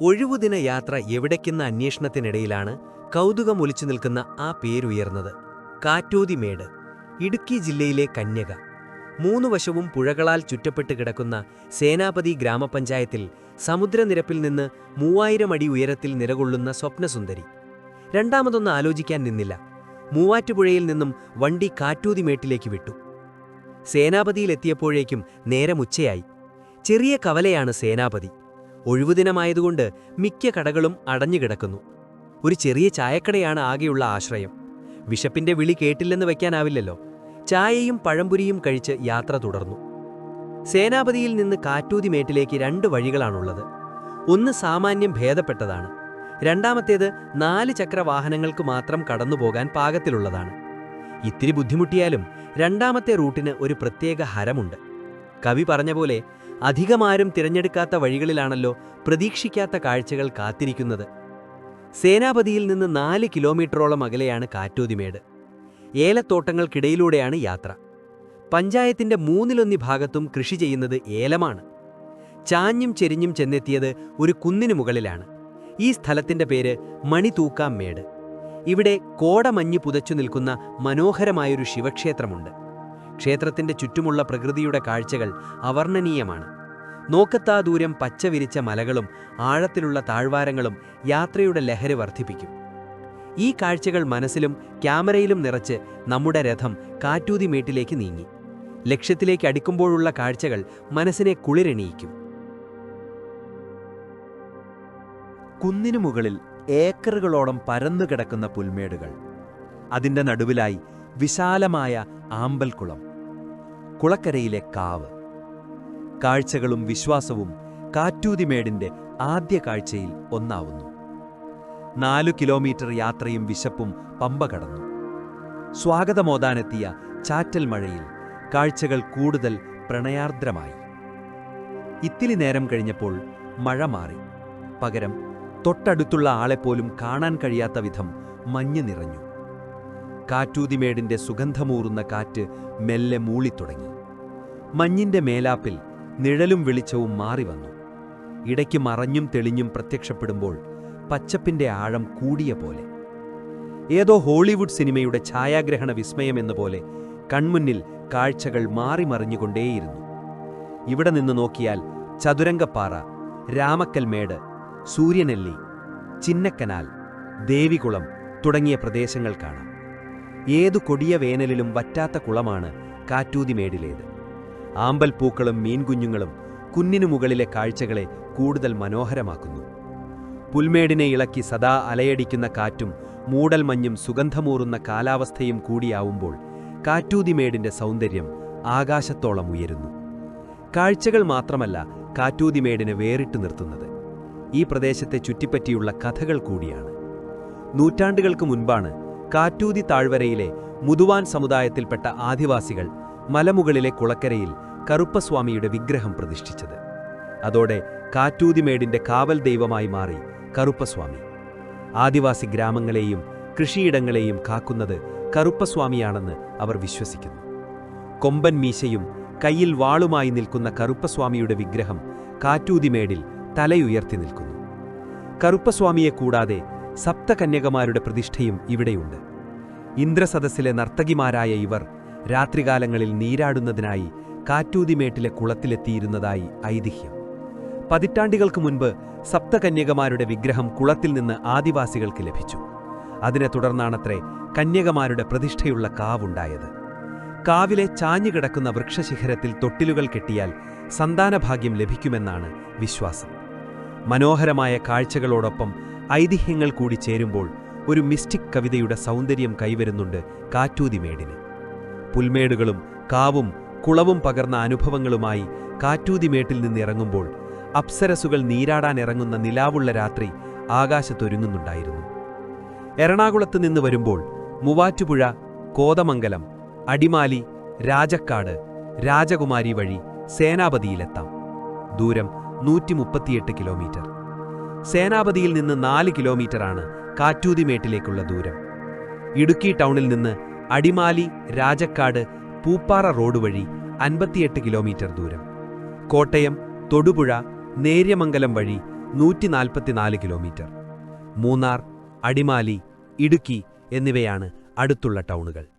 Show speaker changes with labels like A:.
A: ഒഴിവുദിന യാത്ര എവിടേക്കെന്ന അന്വേഷണത്തിനിടയിലാണ് കൗതുകം ഒലിച്ചു നിൽക്കുന്ന ആ പേരുയർന്നത്. കാറ്റോതിമേട് ഇടുക്കി ജില്ലയിലെ കന്യക. മൂന്നു വശവും പുഴകളാൽ ചുറ്റപ്പെട്ട് കിടക്കുന്ന സേനാപതി ഗ്രാമപഞ്ചായത്തിൽ സമുദ്രനിരപ്പിൽ നിന്ന് മൂവായിരം അടി ഉയരത്തിൽ നിലകൊള്ളുന്ന സ്വപ്നസുന്ദരി. രണ്ടാമതൊന്ന് ആലോചിക്കാൻ നിന്നില്ല. മൂവാറ്റുപുഴയിൽ നിന്നും വണ്ടി കാറ്റൂതിമേട്ടിലേക്ക് വിട്ടു. സേനാപതിയിലെത്തിയപ്പോഴേക്കും നേരം ഉച്ചയായി ചെറിയ കവലയാണ് സേനാപതി. ഒഴിവുദിനമായതുകൊണ്ട് മിക്ക കടകളും അടഞ്ഞുകിടക്കുന്നു. ഒരു ചെറിയ ചായക്കടയാണ് ആകെയുള്ള ആശ്രയം. വിശപ്പിന്റെ വിളി കേട്ടില്ലെന്ന് വയ്ക്കാനാവില്ലല്ലോ. ചായയും പഴംപുരിയും കഴിച്ച് യാത്ര തുടർന്നു. സേനാപതിയിൽ നിന്ന് കാറ്റൂതിമേട്ടിലേക്ക് രണ്ട് വഴികളാണുള്ളത്. ഒന്ന് സാമാന്യം ഭേദപ്പെട്ടതാണ്. രണ്ടാമത്തേത് നാല് ചക്ര വാഹനങ്ങൾക്ക് മാത്രം കടന്നുപോകാൻ പാകത്തിലുള്ളതാണ്. ഇത്തിരി ബുദ്ധിമുട്ടിയാലും രണ്ടാമത്തെ റൂട്ടിന് ഒരു പ്രത്യേക ഹരമുണ്ട്. കവി പറഞ്ഞ പോലെ അധികമാരും തിരഞ്ഞെടുക്കാത്ത വഴികളിലാണല്ലോ പ്രതീക്ഷിക്കാത്ത കാഴ്ചകൾ കാത്തിരിക്കുന്നത്. സേനാപതിയിൽ നിന്ന് നാല് കിലോമീറ്ററോളം അകലെയാണ് കാറ്റോതിമേട്. ഏലത്തോട്ടങ്ങൾക്കിടയിലൂടെയാണ് യാത്ര. പഞ്ചായത്തിന്റെ മൂന്നിലൊന്നി ഭാഗത്തും കൃഷി ചെയ്യുന്നത് ഏലമാണ്. ചാഞ്ഞും ചെരിഞ്ഞും ചെന്നെത്തിയത് ഒരു കുന്നിനു മുകളിലാണ്. ഈ സ്ഥലത്തിന്റെ പേര് മണിതൂക്കാം മേട്. ഇവിടെ കോടമഞ്ഞ് പുതച്ചു നിൽക്കുന്ന മനോഹരമായൊരു ശിവക്ഷേത്രമുണ്ട്. ക്ഷേത്രത്തിന്റെ ചുറ്റുമുള്ള പ്രകൃതിയുടെ കാഴ്ചകൾ അവർണനീയമാണ്. നോക്കത്താ ദൂരം പച്ച വിരിച്ച മലകളും ആഴത്തിലുള്ള താഴ്വാരങ്ങളും യാത്രയുടെ ലഹരി വർദ്ധിപ്പിക്കും. ഈ കാഴ്ചകൾ മനസ്സിലും ക്യാമറയിലും നിറച്ച് നമ്മുടെ രഥം കാറ്റൂതിമേട്ടിലേക്ക് നീങ്ങി. ലക്ഷ്യത്തിലേക്ക് അടുക്കുമ്പോഴുള്ള കാഴ്ചകൾ മനസ്സിനെ കുളിരണിയിക്കും.
B: കുന്നിനു മുകളിൽ ഏക്കറുകളോളം പരന്നു കിടക്കുന്ന പുൽമേടുകൾ. അതിന്റെ നടുവിലായി വിശാലമായ ആമ്പൽക്കുളം. കുളക്കരയിലെ കാവ്. കാഴ്ചകളും വിശ്വാസവും കാറ്റൂതിമേടിന്റെ ആദ്യ കാഴ്ചയിൽ ഒന്നാവുന്നു. നാലു കിലോമീറ്റർ യാത്രയും വിശപ്പും പമ്പ കടന്നു. സ്വാഗതമോദാനെത്തിയ ചാറ്റൽ മഴയിൽ കാഴ്ചകൾ കൂടുതൽ പ്രണയാർദ്രമായി. ഇത്തിരി നേരം കഴിഞ്ഞപ്പോൾ മഴ മാറി. പകരം തൊട്ടടുത്തുള്ള ആളെപ്പോലും കാണാൻ കഴിയാത്ത വിധം മഞ്ഞ് നിറഞ്ഞു. കാറ്റൂതിമേടിന്റെ സുഗന്ധമൂറുന്ന കാറ്റ് മെല്ലെ മൂളിത്തുടങ്ങി. മഞ്ഞിന്റെ മേലാപ്പിൽ നിഴലും വെളിച്ചവും മാറി വന്നു ഇടയ്ക്ക് മറഞ്ഞും തെളിഞ്ഞും പ്രത്യക്ഷപ്പെടുമ്പോൾ പച്ചപ്പിന്റെ ആഴം കൂടിയ പോലെ. ഏതോ ഹോളിവുഡ് സിനിമയുടെ ഛായാഗ്രഹണ വിസ്മയമെന്ന പോലെ കൺമുന്നിൽ കാഴ്ചകൾ മാറിമറിഞ്ഞുകൊണ്ടേയിരുന്നു ഇവിടെ നിന്ന് നോക്കിയാൽ ചതുരംഗപ്പാറ രാമക്കൽമേട് സൂര്യനെല്ലി ചിന്നക്കനാൽ ദേവികുളം തുടങ്ങിയ പ്രദേശങ്ങൾ കാണാം. ഏതു കൊടിയ വേനലിലും വറ്റാത്ത കുളമാണ് കാറ്റൂതിമേടിലേത്. ആമ്പൽപ്പൂക്കളും മീൻകുഞ്ഞുങ്ങളും കുന്നിനു മുകളിലെ കാഴ്ചകളെ കൂടുതൽ മനോഹരമാക്കുന്നു. പുൽമേടിനെ ഇളക്കി സദാ അലയടിക്കുന്ന കാറ്റും മൂടൽമഞ്ഞും സുഗന്ധമൂറുന്ന കാലാവസ്ഥയും കൂടിയാവുമ്പോൾ കാറ്റൂതിമേടിന്റെ സൗന്ദര്യം ആകാശത്തോളം ഉയരുന്നു. കാഴ്ചകൾ മാത്രമല്ല കാറ്റൂതിമേടിനെ വേറിട്ട് നിർത്തുന്നത്. ഈ പ്രദേശത്തെ ചുറ്റിപ്പറ്റിയുള്ള കഥകൾ കൂടിയാണ്. നൂറ്റാണ്ടുകൾക്ക് മുൻപാണ് കാറ്റൂതി താഴ്വരയിലെ മുതുവാൻ സമുദായത്തിൽപ്പെട്ട ആദിവാസികൾ മലമുകളിലെ കുളക്കരയിൽ കറുപ്പസ്വാമിയുടെ വിഗ്രഹം പ്രതിഷ്ഠിച്ചത്. അതോടെ കാറ്റൂതിമേടിന്റെ കാവൽ ദൈവമായി മാറി കറുപ്പസ്വാമി. ആദിവാസി ഗ്രാമങ്ങളെയും കൃഷിയിടങ്ങളെയും കാക്കുന്നത് കറുപ്പസ്വാമിയാണെന്ന് അവർ വിശ്വസിക്കുന്നു. കൊമ്പൻ മീശയും കയ്യിൽ വാളുമായി നിൽക്കുന്ന കറുപ്പസ്വാമിയുടെ വിഗ്രഹം കാറ്റൂതിമേടിൽ തലയുയർത്തി നിൽക്കുന്നു. കറുപ്പസ്വാമിയെ കൂടാതെ സപ്തകന്യകമാരുടെ പ്രതിഷ്ഠയും ഇവിടെയുണ്ട്. ഇന്ദ്രസദസ്സിലെ നർത്തകിമാരായ ഇവർ രാത്രികാലങ്ങളിൽ നീരാടുന്നതിനായി കാറ്റൂതിമേട്ടിലെ കുളത്തിലെത്തിയിരുന്നതായി ഐതിഹ്യം. പതിറ്റാണ്ടികൾക്ക് മുൻപ് സപ്തകന്യകമാരുടെ വിഗ്രഹം കുളത്തിൽ നിന്ന് ആദിവാസികൾക്ക് ലഭിച്ചു. അതിനെ തുടർന്നാണത്രേ കന്യകമാരുടെ പ്രതിഷ്ഠയുള്ള കാവുണ്ടായത്. കാവിലെ ചാഞ്ഞുകിടക്കുന്ന വൃക്ഷശിഖരത്തിൽ തൊട്ടിലുകൾ കെട്ടിയാൽ സന്താനഭാഗ്യം ലഭിക്കുമെന്നാണ് വിശ്വാസം. മനോഹരമായ കാഴ്ചകളോടൊപ്പം ഐതിഹ്യങ്ങൾ കൂടി ചേരുമ്പോൾ ഒരു മിസ്റ്റിക് കവിതയുടെ സൗന്ദര്യം കൈവരുന്നുണ്ട് കാറ്റൂതിമേടിന്. പുൽമേടുകളും കാവും കുളവും പകർന്ന അനുഭവങ്ങളുമായി കാറ്റൂതിമേട്ടിൽ നിന്നിറങ്ങുമ്പോൾ അപ്സരസുകൾ നീരാടാനിറങ്ങുന്ന നിലാവുള്ള രാത്രി ആകാശത്തൊരുങ്ങുന്നുണ്ടായിരുന്നു. എറണാകുളത്ത് നിന്ന് വരുമ്പോൾ മൂവാറ്റുപുഴ കോതമംഗലം അടിമാലി രാജക്കാട് രാജകുമാരി വഴി സേനാപതിയിലെത്താം. ദൂരം നൂറ്റി കിലോമീറ്റർ. സേനാപതിയിൽ നിന്ന് നാല് കിലോമീറ്ററാണ് കാറ്റൂതിമേട്ടിലേക്കുള്ള ദൂരം. ഇടുക്കി ടൗണിൽ നിന്ന് അടിമാലി രാജക്കാട് പൂപ്പാറ റോഡ് വഴി അൻപത്തിയെട്ട് കിലോമീറ്റർ ദൂരം. കോട്ടയം തൊടുപുഴ നേര്യമംഗലം വഴി നൂറ്റി നാൽപ്പത്തിനാല് കിലോമീറ്റർ. മൂന്നാർ അടിമാലി ഇടുക്കി എന്നിവയാണ് അടുത്തുള്ള ടൗണുകൾ.